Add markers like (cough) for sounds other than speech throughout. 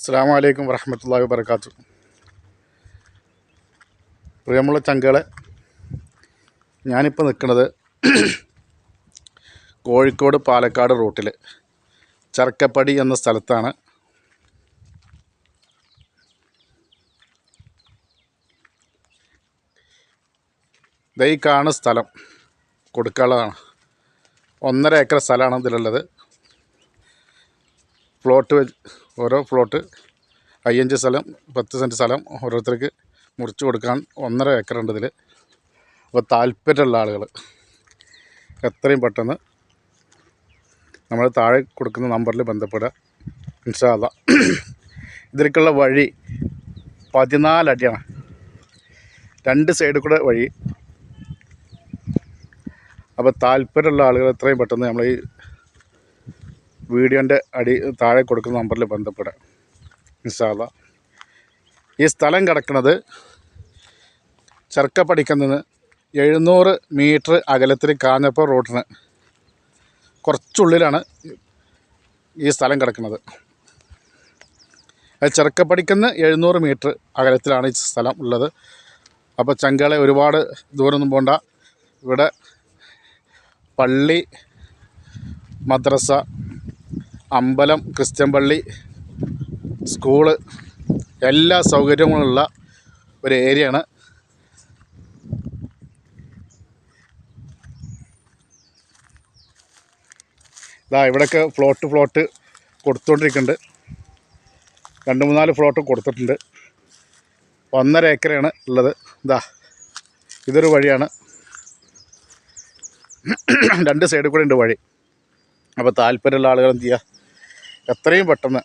അസ്സാം വലൈക്കും വരഹമത്തല്ലാ വാബർക്കാത്തു പ്രിയമുള്ള ചങ്കളെ ഞാനിപ്പോൾ നിൽക്കുന്നത് (clears throat) കോഴിക്കോട് പാലക്കാട് റൂട്ടിൽ ചർക്കപ്പടി എന്ന സ്ഥലത്താണ്. ദൈക്കാണ് സ്ഥലം കൊടുക്കാനുള്ളതാണ്. ഒന്നര ഏക്കർ സ്ഥലമാണ് ഇതിലുള്ളത്. പ്ലോട്ട് ഓരോ പ്ലോട്ട് അയ്യഞ്ച് സ്ഥലം പത്ത് സെന്റ് സ്ഥലം ഓരോരുത്തർക്ക് മുറിച്ച് കൊടുക്കാൻ ഒന്നര ഏക്കറുണ്ട് ഇതിൽ അപ്പോൾ താല്പര്യമുള്ള ആളുകൾ എത്രയും പെട്ടെന്ന് നമ്മൾ താഴെ കൊടുക്കുന്ന നമ്പറിൽ ബന്ധപ്പെടുക. ഇൻഷാല്ല ഇതിലേക്കുള്ള വഴി പതിനാലടിയാണ് രണ്ട് സൈഡിൽ കൂടെ വഴി. അപ്പോൾ താല്പര്യമുള്ള ആളുകൾ എത്രയും പെട്ടെന്ന് നമ്മൾ ഈ വീഡിയോന്റെ അടി താഴെ കൊടുക്കുന്ന നമ്പറിൽ ബന്ധപ്പെടാം നിസാദ ഈ സ്ഥലം കിടക്കുന്നത് ചെറുക്കപ്പടിക്കൽ നിന്ന് എഴുന്നൂറ് മീറ്റർ അകലത്തിൽ കാഞ്ഞപ്പുറം റോഡിന് കുറച്ചുള്ളിലാണ് ഈ സ്ഥലം കിടക്കുന്നത്. ചെറുക്കപ്പടിക്കുന്ന എഴുന്നൂറ് മീറ്റർ അകലത്തിലാണ് ഈ സ്ഥലം ഉള്ളത്. അപ്പോൾ ചങ്കളെ ഒരുപാട് ദൂരമൊന്നും പോണ്ട. ഇവിടെ പള്ളി മദ്രസ അമ്പലം ക്രിസ്ത്യൻ പള്ളി സ്കൂൾ എല്ലാ സൗകര്യങ്ങളുള്ള ഒരു ഏരിയയാണ്. ഇതാ ഇവിടെയൊക്കെ ഫ്ലോട്ട് ഫ്ലോട്ട് കൊടുത്തുകൊണ്ടിരിക്കുന്നുണ്ട് രണ്ട് മൂന്നാൽ ഫ്ലോട്ട് കൊടുത്തിട്ടുണ്ട്. ഒന്നര ഏക്കറാണ് ഉള്ളത്. ഇതാ ഇതൊരു വഴിയാണ്. രണ്ട് സൈഡിൽ കൂടെ ഉണ്ട് വഴി. അപ്പോൾ താല്പര്യമുള്ള ആളുകൾ എന്ത് ചെയ്യുക എത്രയും പെട്ടെന്ന്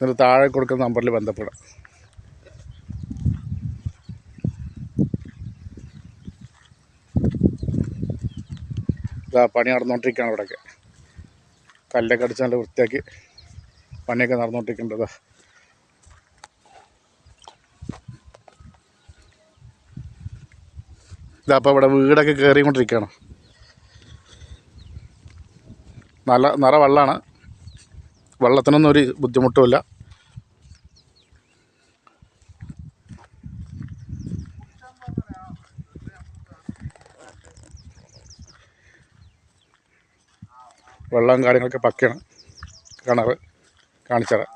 നിങ്ങൾ താഴെ കൊടുക്കുന്ന നമ്പറിൽ ബന്ധപ്പെടാം. ഇതാ പണി നടന്നുകൊണ്ടിരിക്കുകയാണ് ഇവിടെയൊക്കെ കല്ലൊക്കെ അടിച്ച് നല്ല വൃത്തിയാക്കി പണിയൊക്കെ നടന്നുകൊണ്ടിരിക്കേണ്ടത് ഇതാ. അപ്പോൾ ഇവിടെ വീടൊക്കെ കയറിക്കൊണ്ടിരിക്കുകയാണ് നല്ല നിറ വെള്ളമാണ് വെള്ളത്തിനൊന്നും ഒരു ബുദ്ധിമുട്ടുമില്ല. വെള്ളം കാര്യങ്ങളൊക്കെ പക്കയാണ്. കിണർ കാണിച്ചത്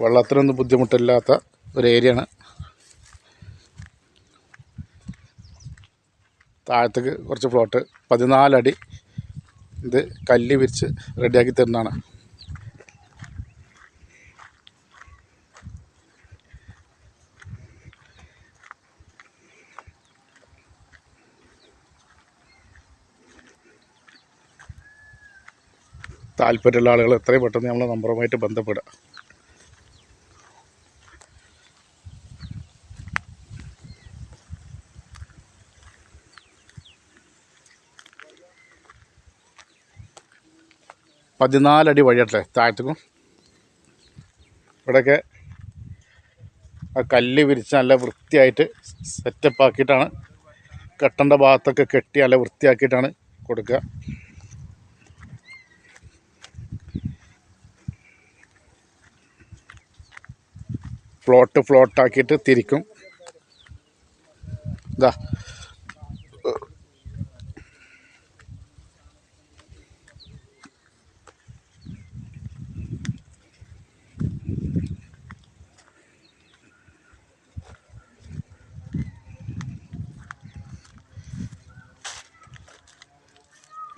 വെള്ളത്തിനൊന്നും ബുദ്ധിമുട്ടില്ലാത്ത ഒരു ഏരിയയാണ്. താഴത്തേക്ക് കുറച്ച് പ്ലോട്ട് പതിനാലടി ഇത് കല്ല് വിരിച്ച് റെഡിയാക്കി തരുന്നതാണ്. താല്പര്യമുള്ള ആളുകൾ എത്രയും പെട്ടെന്ന് നമ്മളെ നമ്പറുമായിട്ട് ബന്ധപ്പെടുക. പതിനാലടി വഴിയട്ടെ താഴത്തേക്കും. ഇവിടെയൊക്കെ ആ കല്ല് വിരിച്ച് നല്ല വൃത്തിയായിട്ട് സെറ്റപ്പ് ആക്കിയിട്ടാണ് കെട്ടേണ്ട ഭാഗത്തൊക്കെ കെട്ടി നല്ല വൃത്തിയാക്കിയിട്ടാണ് കൊടുക്കുക. ഫ്ലോട്ട് ഫ്ലോട്ടാക്കിയിട്ട് തിരിക്കും. ഇതാ.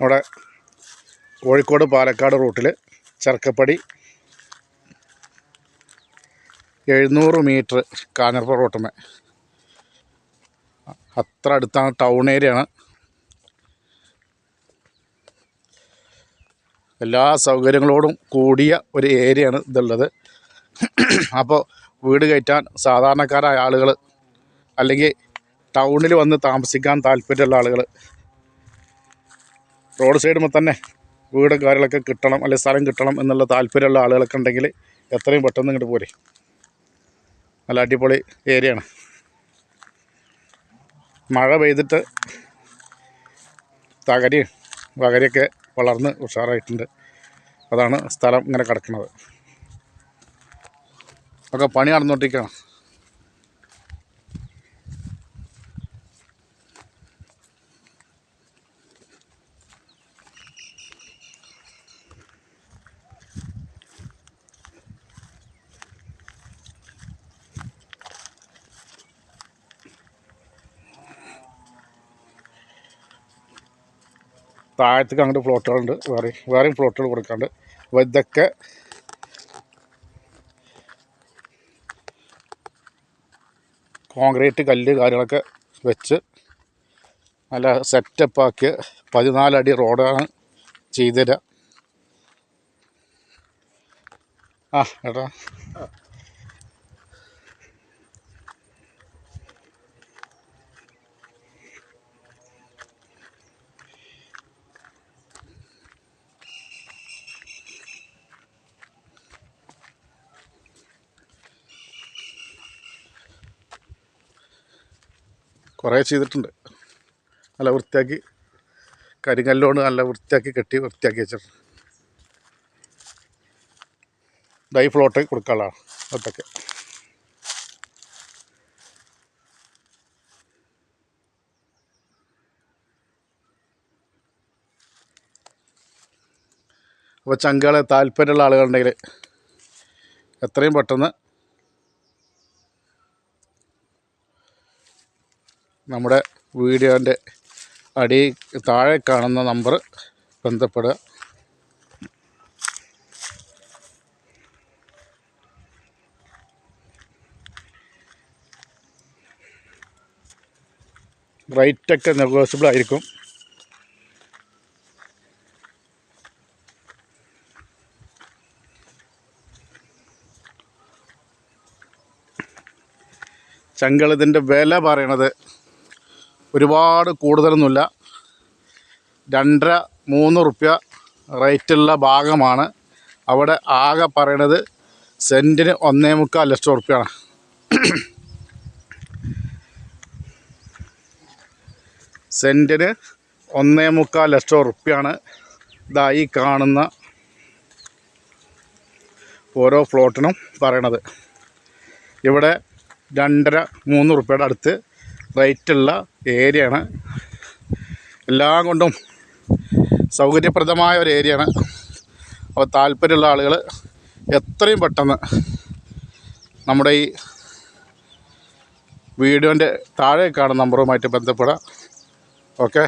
അവിടെ കോഴിക്കോട് പാലക്കാട് റൂട്ടിൽ ചെറുക്കപ്പടി എഴുന്നൂറ് മീറ്റർ കാഞ്ഞിരപ്പുറ റോട്ടുമേ. അത്ര അടുത്താണ് ടൗൺ ഏരിയ ആണ് എല്ലാ സൗകര്യങ്ങളോടും കൂടിയ ഒരു ഏരിയയാണ് ഇതുള്ളത്. അപ്പോൾ വീട് കയറ്റാൻ സാധാരണക്കാരായ ആളുകൾ അല്ലെങ്കിൽ ടൗണിൽ വന്ന് താമസിക്കാൻ താല്പര്യമുള്ള ആളുകൾ റോഡ് സൈഡിൽ തന്നെ വീടും കാര്യങ്ങളൊക്കെ കിട്ടണം അല്ലെങ്കിൽ സ്ഥലം കിട്ടണം എന്നുള്ള താല്പര്യമുള്ള ആളുകളൊക്കെ ഉണ്ടെങ്കിൽ എത്രയും പെട്ടെന്ന് ഇങ്ങോട്ട് പോരെ. നല്ല അടിപൊളി ഏരിയയാണ്. മഴ പെയ്തിട്ട് തകരി വകരിയൊക്കെ വളർന്ന് ഉഷാറായിട്ടുണ്ട്. അതാണ് സ്ഥലം ഇങ്ങനെ കിടക്കുന്നത് ഒക്കെ പണി നടന്നുകൊണ്ടിരിക്കുകയാണ് താഴത്തേക്ക് അങ്ങോട്ട് ഫ്ലോട്ടുകളുണ്ട് വേറെ വേറെയും ഫ്ലോട്ടുകൾ കൊടുക്കാണ്ട്. അപ്പോൾ ഇതൊക്കെ കോൺക്രീറ്റ് കല്ല് കാര്യങ്ങളൊക്കെ വെച്ച് നല്ല സെറ്റപ്പാക്കിയ പതിനാലടി റോഡാണ് ചെയ്തുതരാം ആ ഏട്ടാ കുറേ ചെയ്തിട്ടുണ്ട്. നല്ല വൃത്തിയാക്കി കരിങ്കല്ലോണ് നല്ല വൃത്തിയാക്കി കെട്ടി വൃത്തിയാക്കി വെച്ചിട്ടുണ്ട്. ഡൈ ഫ്ലോട്ട് കൊടുക്കാനുള്ളതാണ് അതൊക്കെ അപ്പോൾ ചങ്കുകളെ താല്പര്യമുള്ള ആളുകളുണ്ടെങ്കിൽ എത്രയും പെട്ടെന്ന് നമ്മുടെ വീഡിയോന്റെ അടി താഴെ കാണുന്ന നമ്പർ ബന്ധപ്പെടുക. റേറ്റൊക്കെ നെഗോസിബിൾ ആയിരിക്കും. ചങ്കൾ വില പറയണത് ഒരുപാട് കൂടുതലൊന്നുമില്ല. രണ്ടര മൂന്ന് റുപ്യ റേറ്റുള്ള ഭാഗമാണ്. അവിടെ ആകെ പറയണത് സെന്റിന് ഒന്നേ മുക്കാൽ ലക്ഷം റുപ്യാണ്. സെന്റിന് ഒന്നേ മുക്കാൽ ലക്ഷം റുപ്യാണ് ഇതായി കാണുന്ന ഓരോ ഫ്ലോട്ടിനും പറയണത്. ഇവിടെ രണ്ടര മൂന്ന് റുപ്യയുടെ അടുത്ത് റേറ്റുള്ള ഏരിയയാണ്. എല്ലാം കൊണ്ടും സൗകര്യപ്രദമായ ഒരു ഏരിയയാണ്. അപ്പോൾ താല്പര്യമുള്ള ആളുകൾ എത്രയും പെട്ടെന്ന് നമ്മുടെ ഈ വീഡിയോന്റെ താഴെ കാണുന്ന നമ്പറുമായിട്ട് ബന്ധപ്പെടാം. ഓക്കെ?